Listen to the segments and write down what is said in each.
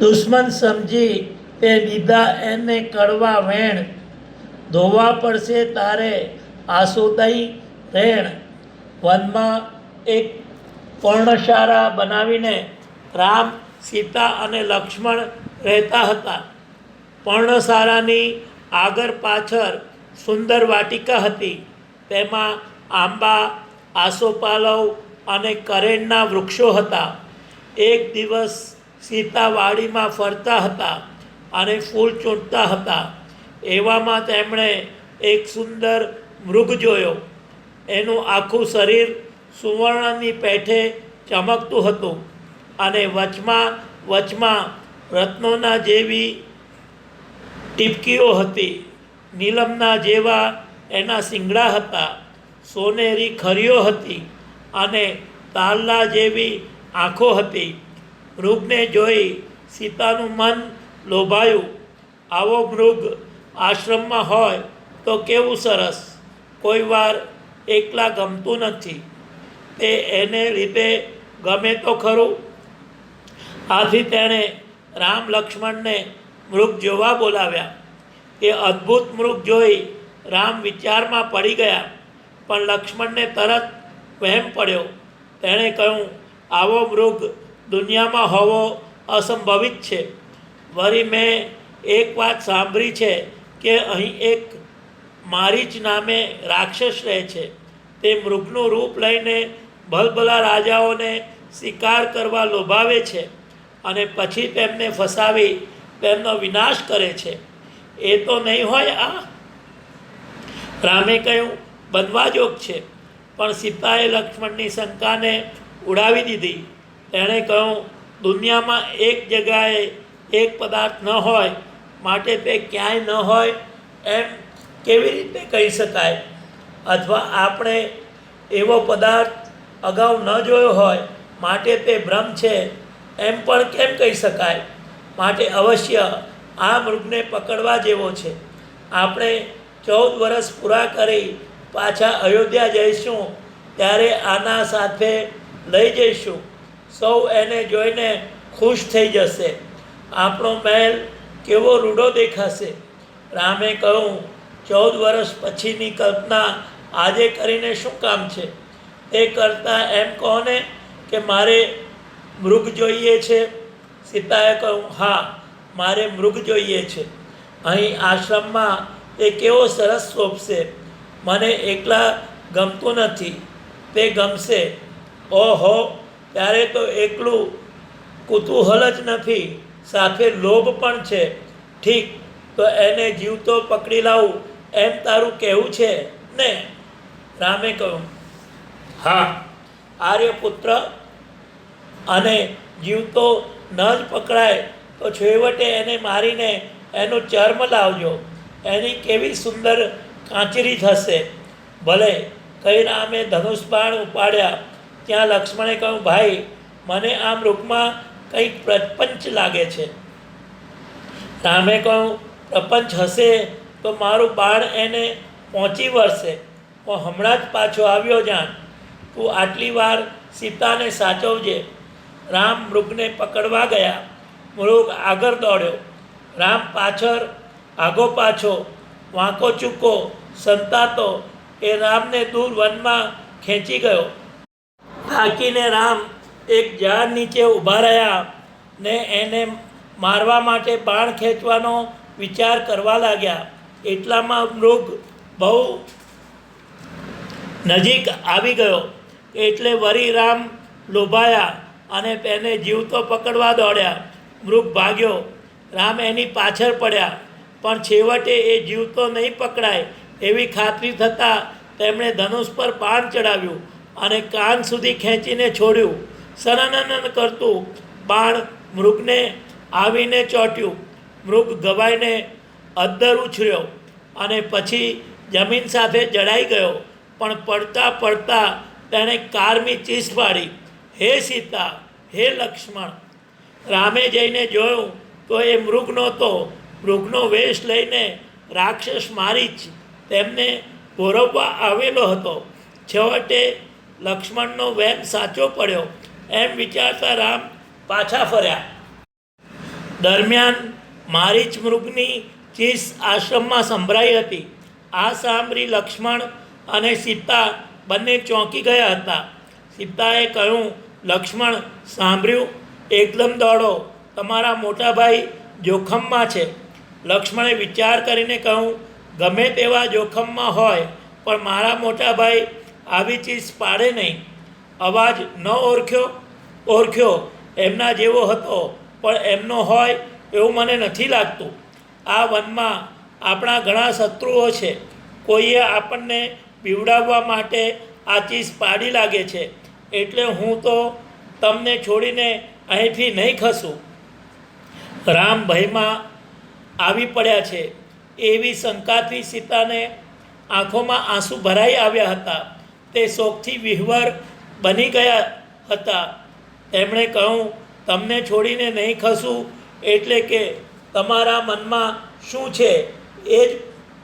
દુશ્મન સમજી તે દીધા એને કડવા વેણ, ધોવા પડશે તારે આસુદઈ રેણ. વનમાં એક પર્ણશાળા બનાવીને રામ, સીતા અને લક્ષ્મણ રહેતા હતા. પર્ણશાળાની આગળ પાછળ સુંદર વાટિકા હતી. તેમાં આંબા, આસોપાલવ અને કરેણના વૃક્ષો હતા. એક દિવસ સીતા વાડીમાં ફરતા હતા અને ફૂલ ચૂંટતા હતા. એવામાં તેમણે એક સુંદર મૃગ જોયો. એનું આખું શરીર સુવર્ણની પેઠે ચમકતું હતું અને વચમાં વચમાં રત્નોના જેવી ટીપકીઓ હતી. નીલમના જેવા એના શિંગડા હતા, સોનેરી ખરીઓ હતી અને તાલના જેવી આંખો હતી. મૃગને જોઈ સીતાનું મન લોભાયું. આવો મૃગ આશ્રમમાં હોય તો કેવું સરસ? કોઈ વાર એકલા ગમતું નથી. તે એને લીધે ગમે તો ખરું. આથી તેણે રામ લક્ષ્મણને મૃગ જોવા બોલાવ્યા. એ અદ્ભુત મૃગ જોઈ રામ વિચારમાં પડી ગયા, પણ લક્ષ્મણને તરત વહેમ પડ્યો. તેણે કહ્યું, આવો મૃગ દુનિયામાં હોવો અસંભવિત છે. વળી મેં એક વાત સાંભળી છે કે અહીં એક મારીચ નામે રાક્ષસ રહે છે. તે મૃગનું રૂપ લઈને ભલભલા રાજાઓને શિકાર કરવા લોભાવે છે અને પછી તેમને ફસાવી તેમનો વિનાશ કરે છે. એ તો નહીં હોય આ? રામે કહ્યું, બનવા જોગ છે. પણ સીતાએ લક્ષ્મણની શંકાને ઉડાવી દીધી. તેણે કહ્યું, દુનિયામાં એક જગાએ એક પદાર્થ ન હોય, માટે તે ક્યાંય ન હોય, એમ કેવી રીતે કહી શકાય? અથવા આપણે એવો પદાર્થ અગાઉ ન જોયો હોય, માટે તે ભ્રમ છે, એમ પણ કેમ કહી શકાય? માટે અવશ્ય આ મૃગને પકડવા જેવો છે. આપણે ચૌદ વર્ષ પૂરા કરી પાછા અયોધ્યા જઈશું, ત્યારે આના સાથે લઈ જઈશું. સૌ એને જોઈને ખુશ થઈ જશે. આપણો મહેલ કેવો રૂડો દેખાશે? રામે કહ્યું, ચૌદ વર્ષ પછીની કલ્પના આજે કરીને શું કામ છે? એ કરતાં એમ કહો ને કે મારે મૃગ જોઈએ છે? સીતાએ કહ્યું, હા, મારે મૃગ જોઈએ છે. અહીં આશ્રમમાં એ કેવો સરસ શોભશે મને એકલા ગમતું નથી. તે ગમશે. ઓહો ત્યારે તો એકલું કુતૂહલ જ નથી, સાથે લોભ પણ છે. ઠીક, તો એને જીવતો પકડી લાવું, એમ તારું કહેવું છે ને? રામે કહ્યું, હા, આર્યપુત્ર અને જીવતો ન જ પકડાય, તો છેવટે એને મારીને એનું ચર્મ લાવજો. એની કેવી સુંદર કાંચરી થશે. ભલે, કઈ રામે ધનુષ બાણ ઉપાડ્યા ત્યાં લક્ષ્મણે કહ્યું, ભાઈ, મને આ મૃગમાં કંઈક પ્રપંચ લાગે છે. રામે કહ્યું, પ્રપંચ હશે તો મારું બાણ એને પહોંચી વળશે. હું હમણાં જ પાછો આવ્યો જાણ તું આટલી વાર સીતાને સાચવજે. રામ મૃગને પકડવા ગયા. મૃગ આગળ દોડ્યો. રામ પાછળ આગો પાછો. વાંકો ચૂકો, સંતાતો એ રામને દૂર વનમાં ખેંચી ગયો. થાકીને રામ એક ઝાડ નીચે ઊભા રહ્યા ને એને મારવા માટે બાણ ખેંચવાનો વિચાર કરવા લાગ્યા. એટલામાં મૃગ બહુ નજીક આવી ગયો. એટલે વરી રામ લોભાયા અને તેને જીવતો પકડવા દોડ્યા. મૃગ ભાગ્યો. રામ એની પાછળ પડ્યા. પણ છેવટે એ જીવતો નહીં પકડાય એવી ખાતરી થતાં તેમણે ધનુષ પર બાણ ચડાવ્યું. અને કાન સુધી ખેંચીને છોડ્યું. સરનનન કરતું બાણ મૃગને આવીને ચોંટ્યું. મૃગ ગવાઈને અદ્દર ઉછર્યો અને પછી જમીન સાથે જડાઈ ગયો. પણ પડતા પડતા તેણે કારમી ચીસ પાડી. હે સીતા, હે લક્ષ્મણ. રામે જઈને જોયું તો એ મૃગ નહોતો. મૃગનો વેશ લઈને રાક્ષસ મારી જ તેમને ગોરવવા આવેલો હતો. છેવટે લક્ષ્મણનો વેમ સાચો પડ્યો એમ વિચારતા રામ પાછા ફર્યા. દરમિયાન મારી જ મૃગની ચીસ આશ્રમમાં સંભળાઈ હતી. આ સાંભળી લક્ષ્મણ અને સીતા બંને ચોંકી ગયા હતા. સીતાએ કહ્યું, લક્ષ્મણ, સાંભળ્યું? એકદમ દોડો. તમારા મોટા ભાઈ જોખમમાં છે. લક્ષ્મણે વિચાર કરીને કહ્યું, ગમે તેવા જોખમમાં હોય, પણ મારા મોટા ભાઈ આવી ચીજ પાડે નહીં. અવાજ ન ઓળખ્યો ઓળખ્યો એમના જેવો હતો, પણ એમનો હોય એવું મને નથી લાગતું. આ વનમાં આપણા ઘણા શત્રુઓ છે. કોઈએ આપણને પીવડાવવા માટે આ ચીજ પાડી લાગે છે. એટલે હું તો તમને છોડીને અહીંથી નહીં ખસું. રામ ભયમાં આવી પડ્યા છે. એવી શંકાથી સીતાને આંખોમાં આંસુ ભરાઈ આવ્યા હતા. તે શોકથી વિહવર બની ગયા હતા. તેમણે કહ્યું, તમને છોડીને નહીં ખસું, એટલે કે તમારા મનમાં શું છે? એ જ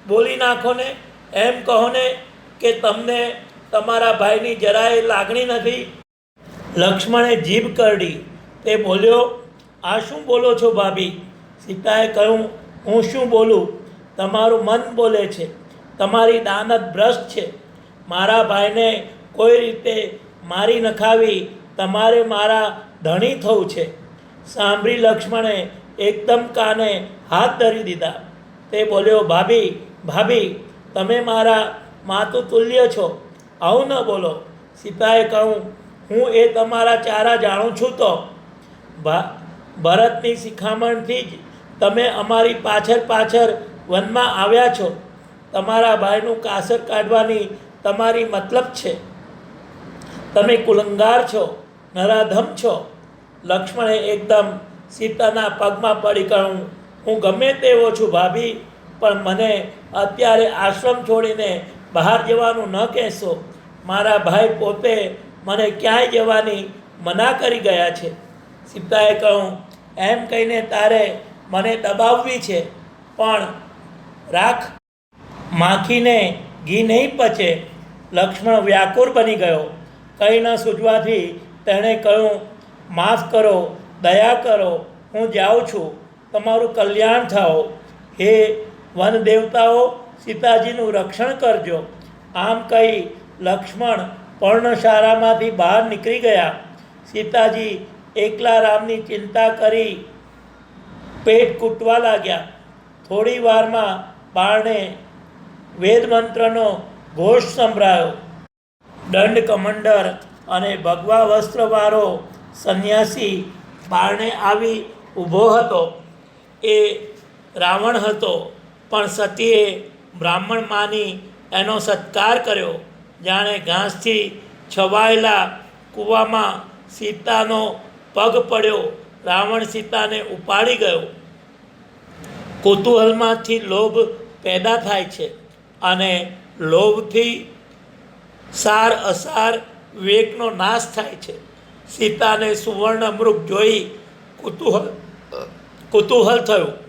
બોલી નાખો ને. એમ કહો ને કે તમને તમારા ભાઈની જરાય લાગણી નથી. લક્ષ્મણે જીભ કરડી. તે બોલ્યો, આ શું બોલો છો ભાભી? સીતાએ કહ્યું, હું શું બોલું? તમારું મન બોલે છે. તમારી દાનત ભ્રષ્ટ છે. મારા ભાઈને કોઈ રીતે મારી નખાવી તમારે મારા ધણી થવું છે. સાંભળી લક્ષ્મણે એકદમ કાને હાથ ધરી દીધા. તે બોલ્યો, ભાભી ભાભી, તમે મારા માતુ તુલ્ય છો. આવું ન બોલો. સીતાએ કહું હું એ તમારા ચારા જાણું છું તો. ભરતની શિખામણથી જ તમે અમારી પાછળ પાછળ વનમાં આવ્યા છો. તમારા ભાઈનું કાસર કાઢવાની તમારી મતલબ છે. તમે કુલંગાર છો, નરાધમ છો. લક્ષ્મણે એકદમ સીતાના પગમાં પડી કહ્યું, હું ગમે તેવો છું ભાભી, પણ મને અત્યારે આશ્રમ છોડીને બહાર જવાનું ન કહેશો. મારા ભાઈ પોતે મને ક્યાંય જવાની મના કરી ગયા છે. સીતાએ કહ્યું, એમ કહીને તારે મને દબાવવી છે, પણ રાખ. માખીને ઘી નહીં પચે. લક્ષ્મણ વ્યાકુર બની ગયો. કંઈ ન સૂચવાથી તેણે કહ્યું, માફ કરો, દયા કરો, હું જાઉં છું. તમારું કલ્યાણ થાઓ. હે વન દેવતાઓ, સીતાજીનું રક્ષણ કરજો. આમ કહી લક્ષ્મણ પર્ણશાળામાંથી બહાર નીકળી ગયા. સીતાજી એકલા રામની ચિંતા કરી પેટ કૂટવા લાગ્યા. થોડી વારમાં બાળને વેદ મંત્રનો ઘોષ સંભળાયો. દંડ કમંડર અને ભગવા વસ્ત્રવાળો સંન્યાસી બારણે આવી ઊભો હતો. એ રાવણ હતો, પણ સતીએ બ્રાહ્મણ માની એનો સત્કાર કર્યો, જાણે ઘાસથી છવાયેલા કૂવામાં સીતાનો પગ પડ્યો, રાવણ સીતાને ઉપાડી ગયો. કુતૂહલમાંથી લોભ પેદા થાય છે અને લોભથી સાર અસાર વિવેકનો નાશ થાય છે. સીતાને સુવર્ણ મૃગ જોઈ કુતૂહલ કુતૂહલ થયું.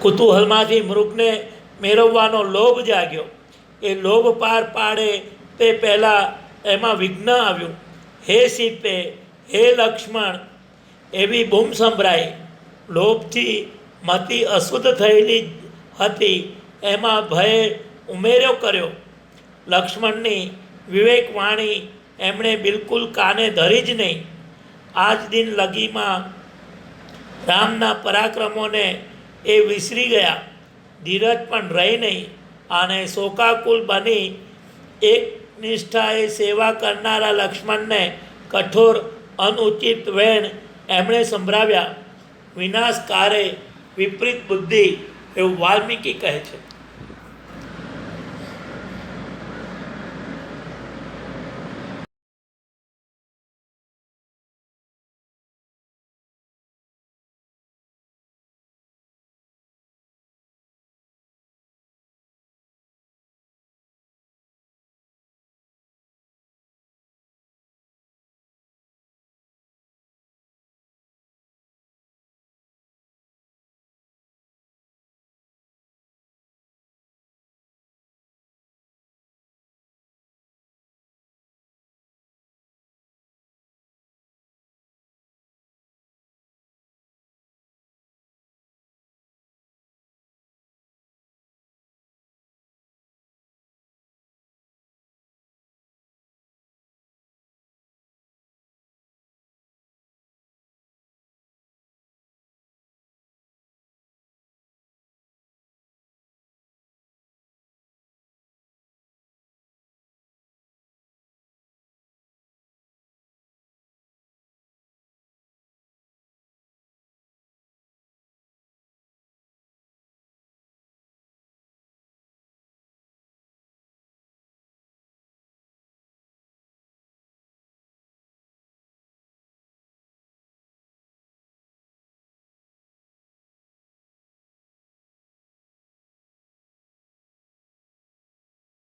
કુતૂહલમાંથી મૃગને મેળવવાનો લોભ જાગ્યો. એ લોભ પાર પાડે તે પહેલાં એમાં વિઘ્ન આવ્યું. હે સીતે, હે લક્ષ્મણ, એવી બૂમ સંભળાઈ. લોભથી મતિ અશુદ્ધ થયેલી હતી. એમાં ભય ઉમેર્યો કર્યો. લક્ષ્મણની વિવેકવાણી એમણે બિલકુલ કાને ધરી જ નહીં. આજ દિન લગીમાં રામના પરાક્રમોને એ વિસરી ગયા. ધીરજ પણ રહી નહીં અને શોકાકુલ બની એક નિષ્ઠાએ સેવા કરનારા લક્ષ્મણને કઠોર, અનુચિત વેણ એમણે સંભળાવ્યા. વિનાશકારે વિપરીત બુદ્ધિ એવું વાલ્મીકી કહે છે.